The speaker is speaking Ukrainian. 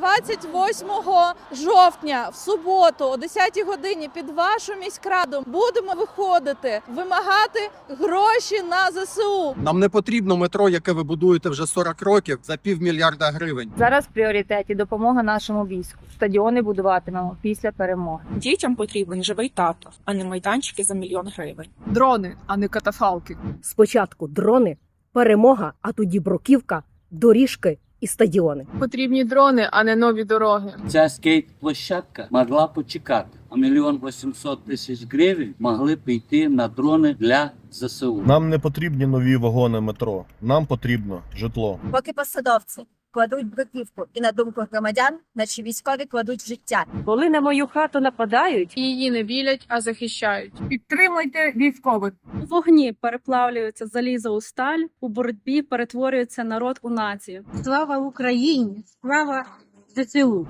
28 жовтня в суботу о 10 годині під вашу міськраду будемо виходити, вимагати гроші на ЗСУ. Нам не потрібно метро, яке ви будуєте вже 40 років за півмільярда гривень. Зараз в пріоритеті допомога нашому війську. Стадіони будуватимемо після перемоги. Дітям потрібен живий тато, а не майданчики за мільйон гривень. Дрони, а не катафалки. Спочатку дрони, перемога, а тоді бруківка, доріжки і стадіони. Потрібні дрони, а не нові дороги. Ця скейт-площадка могла почекати, а мільйон вісімсот тисяч гривень могли б йти на дрони для ЗСУ. Нам не потрібні нові вагони метро. Нам потрібно житло. Поки посадовці кладуть бруківку і на думку громадян, наші військові кладуть життя. Коли на мою хату нападають, Її не білять, а захищають. Підтримуйте військових. У вогні переплавлюється залізо у сталь, у боротьбі перетворюється народ у націю. Слава Україні! Слава ЗСУ!